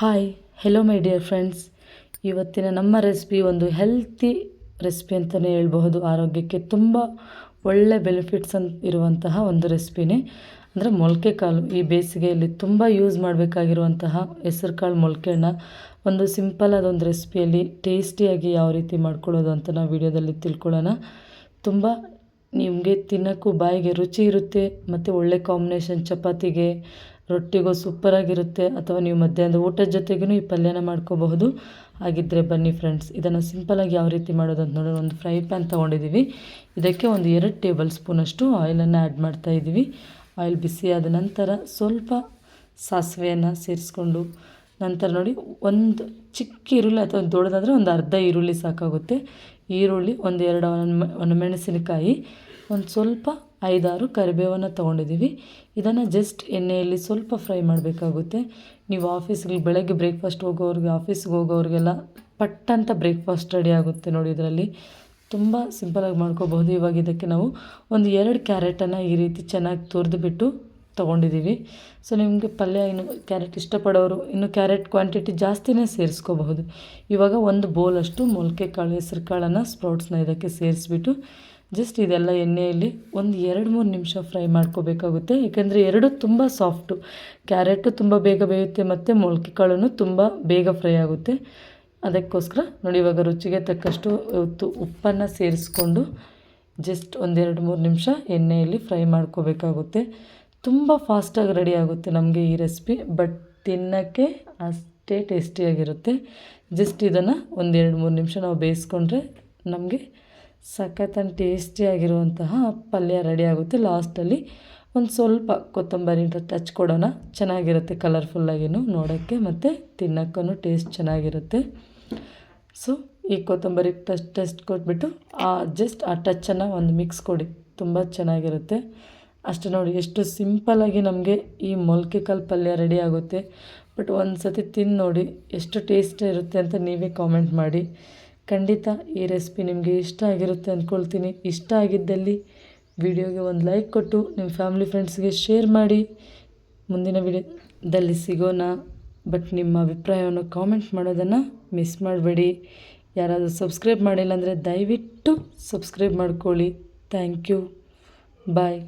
Hi hello my dear friends ಇವತ್ತಿನ ನಮ್ಮ recipe ಒಂದು ಹೆಲ್ತಿ ರೆಸಿಪಿ ಅಂತಲೇ ಹೇಳ್ಬಹುದು. ಆರೋಗ್ಯಕ್ಕೆ ತುಂಬ ಒಳ್ಳೆ ಬೆನಿಫಿಟ್ಸ್ ಅಂತ ಇರುವಂತಹ ಒಂದು ರೆಸಿಪಿನೇ ಅಂದರೆ ಮೊಳಕೆ ಕಾಳು ಈ ಬೇಸಿಗೆಯಲ್ಲಿ ತುಂಬ ಯೂಸ್ ಮಾಡಬೇಕಾಗಿರುವಂತಹ ಹೆಸರು ಕಾಳು ಮೊಳಕೆನ ಒಂದು ಸಿಂಪಲ್ ಆದ ರೆಸಿಪಿಯಲ್ಲಿ ಟೇಸ್ಟಿಯಾಗಿ ಯಾವ ರೀತಿ ಮಾಡ್ಕೊಳ್ಳೋದು ಅಂತ ನಾವು ವಿಡಿಯೋದಲ್ಲಿ ತಿಳ್ಕೊಳ್ಳೋಣ. ತುಂಬ ನಿಮಗೆ ತಿನ್ನೋಕ್ಕೂ ಬಾಯಿಗೆ ರುಚಿ ಇರುತ್ತೆ, ಮತ್ತು ಒಳ್ಳೆ ಕಾಂಬಿನೇಷನ್ ಚಪಾತಿಗೆ ರೊಟ್ಟಿಗೂ ಸೂಪರಾಗಿರುತ್ತೆ ಅಥವಾ ನೀವು ಮಧ್ಯಾಹ್ನದ ಊಟದ ಜೊತೆಗೂ ಈ ಪಲ್ಯನ ಮಾಡ್ಕೋಬಹುದು. ಹಾಗಿದ್ದರೆ ಬನ್ನಿ ಫ್ರೆಂಡ್ಸ್ ಇದನ್ನು ಸಿಂಪಲಾಗಿ ಯಾವ ರೀತಿ ಮಾಡೋದು ಅಂತ ನೋಡೋಣ. ಒಂದು ಫ್ರೈ ಪ್ಯಾನ್ ತೊಗೊಂಡಿದ್ದೀವಿ. ಇದಕ್ಕೆ ಒಂದು ಎರಡು ಟೇಬಲ್ ಸ್ಪೂನಷ್ಟು ಆಯಿಲನ್ನು ಆ್ಯಡ್ ಮಾಡ್ತಾಯಿದ್ದೀವಿ ಆಯಿಲ್ ಬಿಸಿಯಾದ ನಂತರ ಸ್ವಲ್ಪ ಸಾಸಿವೆಯನ್ನು ಸೇರಿಸ್ಕೊಂಡು ನಂತರ ನೋಡಿ ಒಂದು ಚಿಕ್ಕ ಈರುಳ್ಳಿ ಅಥವಾ ದೊಡ್ಡದಾದರೆ ಒಂದು ಅರ್ಧ ಈರುಳ್ಳಿ ಸಾಕಾಗುತ್ತೆ. ಈರುಳ್ಳಿ ಒಂದು ಎರಡು ಒಣ ಮೆಣಸಿನಕಾಯಿ, ಒಂದು ಸ್ವಲ್ಪ ಐದಾರು ಕರಿಬೇವನ್ನು ತೊಗೊಂಡಿದ್ದೀವಿ. ಇದನ್ನು ಜಸ್ಟ್ ಎಣ್ಣೆಯಲ್ಲಿ ಸ್ವಲ್ಪ ಫ್ರೈ ಮಾಡಬೇಕಾಗುತ್ತೆ. ನೀವು ಆಫೀಸ್ಗೆ ಬೆಳಗ್ಗೆ ಬ್ರೇಕ್ಫಾಸ್ಟ್ ಹೋಗೋರಿಗೆ ಆಫೀಸ್ಗೆ ಹೋಗೋರಿಗೆಲ್ಲ ಪಟ್ ಅಂತ ಬ್ರೇಕ್ಫಾಸ್ಟ್ ರೆಡಿ ಆಗುತ್ತೆ ನೋಡಿ ಇದರಲ್ಲಿ. ತುಂಬ ಸಿಂಪಲಾಗಿ ಮಾಡ್ಕೋಬಹುದು. ಇವಾಗ ಇದಕ್ಕೆ ನಾವು ಒಂದು ಎರಡು ಕ್ಯಾರೆಟನ್ನು ಈ ರೀತಿ ಚೆನ್ನಾಗಿ ತುರಿದುಬಿಟ್ಟು ತೊಗೊಂಡಿದ್ದೀವಿ. ಸೊ ನಿಮಗೆ ಪಲ್ಯ ಇನ್ನು ಕ್ಯಾರೆಟ್ ಇಷ್ಟಪಡೋರು ಇನ್ನು ಕ್ಯಾರೆಟ್ ಕ್ವಾಂಟಿಟಿ ಜಾಸ್ತಿನೇ ಸೇರಿಸ್ಕೋಬಹುದು. ಇವಾಗ ಒಂದು ಬೌಲಷ್ಟು ಮೊಳಕೆ ಕಾಳು ಹೆಸ್ರು ಕಾಳನ್ನು ಸ್ಪ್ರೌಟ್ಸ್ನ ಇದಕ್ಕೆ ಸೇರಿಸ್ಬಿಟ್ಟು ಜಸ್ಟ್ ಇದೆಲ್ಲ ಎಣ್ಣೆಯಲ್ಲಿ ಒಂದು ಎರಡು ಮೂರು ನಿಮಿಷ ಫ್ರೈ ಮಾಡ್ಕೋಬೇಕಾಗುತ್ತೆ. ಏಕೆಂದರೆ ಎರಡು ತುಂಬ ಸಾಫ್ಟು ಕ್ಯಾರೆಟು ತುಂಬ ಬೇಗ ಬೇಯುತ್ತೆ ಮತ್ತು ಮೊಳಕೆ ಕಾಳು ತುಂಬ ಬೇಗ ಫ್ರೈ ಆಗುತ್ತೆ. ಅದಕ್ಕೋಸ್ಕರ ನೋಡಿ ಇವಾಗ ರುಚಿಗೆ ತಕ್ಕಷ್ಟು ಉಪ್ಪನ್ನು ಸೇರಿಸ್ಕೊಂಡು ಜಸ್ಟ್ ಒಂದೆರಡು ಮೂರು ನಿಮಿಷ ಎಣ್ಣೆಯಲ್ಲಿ ಫ್ರೈ ಮಾಡ್ಕೋಬೇಕಾಗುತ್ತೆ. ತುಂಬ ಫಾಸ್ಟಾಗಿ ರೆಡಿ ಆಗುತ್ತೆ ನಮಗೆ ಈ ರೆಸಿಪಿ ಬಟ್ ತಿನ್ನೋಕ್ಕೆ ಅಷ್ಟೇ ಟೇಸ್ಟಿಯಾಗಿರುತ್ತೆ ಜಸ್ಟ್ ಇದನ್ನು ಒಂದೆರಡು ಮೂರು ನಿಮಿಷ ನಾವು ಬೇಯಿಸ್ಕೊಂಡ್ರೆ ನಮಗೆ ಸಖತ್ ಟೇಸ್ಟಿಯಾಗಿರುವಂತಹ ಪಲ್ಯ ರೆಡಿ ಆಗುತ್ತೆ. ಲಾಸ್ಟಲ್ಲಿ ಒಂದು ಸ್ವಲ್ಪ ಕೊತ್ತಂಬರಿ ಟಚ್ ಕೊಡೋಣ. ಚೆನ್ನಾಗಿರುತ್ತೆ ಕಲರ್ಫುಲ್ಲಾಗಿಯೂ ನೋಡೋಕ್ಕೆ ಮತ್ತು ತಿನ್ನೋಕ್ಕೂ ಟೇಸ್ಟ್ ಚೆನ್ನಾಗಿರುತ್ತೆ. ಸೊ ಈ ಕೊತ್ತಂಬರಿ ಟಚ್ ಟೆಸ್ಟ್ ಕೊಟ್ಬಿಟ್ಟು, ಆ ಜಸ್ಟ್ ಆ ಟಚ್ಚನ್ನು ಒಂದು ಮಿಕ್ಸ್ ಕೊಡಿ. ತುಂಬ ಚೆನ್ನಾಗಿರುತ್ತೆ. ಅಷ್ಟು ನೋಡಿ, ಎಷ್ಟು ಸಿಂಪಲ್ಲಾಗಿ ನಮಗೆ ಈ ಮೊಳಕೆ ಕಾಲು ಪಲ್ಯ ರೆಡಿ ಆಗುತ್ತೆ. ಬಟ್ ಒಂದು ಸತಿ ತಿಂದು ನೋಡಿ, ಎಷ್ಟು ಟೇಸ್ಟ್ ಇರುತ್ತೆ ಅಂತ ನೀವೇ ಕಾಮೆಂಟ್ ಮಾಡಿ. ಖಂಡಿತ ಈ ರೆಸಿಪಿ ನಿಮಗೆ ಇಷ್ಟ ಆಗಿರುತ್ತೆ ಅಂದ್ಕೊಳ್ತೀನಿ. ಇಷ್ಟ ಆಗಿದ್ದಲ್ಲಿ ವಿಡಿಯೋಗೆ ಒಂದು ಲೈಕ್ ಕೊಟ್ಟು ನಿಮ್ಮ ಫ್ಯಾಮಿಲಿ ಫ್ರೆಂಡ್ಸ್ಗೆ ಶೇರ್ ಮಾಡಿ. ಮುಂದಿನ ವಿಡಿಯೋದಲ್ಲಿ ಸಿಗೋಣ. ಬಟ್ ನಿಮ್ಮ ಅಭಿಪ್ರಾಯವನ್ನು ಕಾಮೆಂಟ್ ಮಾಡೋದನ್ನು ಮಿಸ್ ಮಾಡಬೇಡಿ. ಯಾರಾದರೂ ಸಬ್ಸ್ಕ್ರೈಬ್ ಮಾಡಿಲ್ಲ ಅಂದರೆ ದಯವಿಟ್ಟು ಸಬ್ಸ್ಕ್ರೈಬ್ ಮಾಡ್ಕೊಳ್ಳಿ. Thank you. ಬಾಯ್.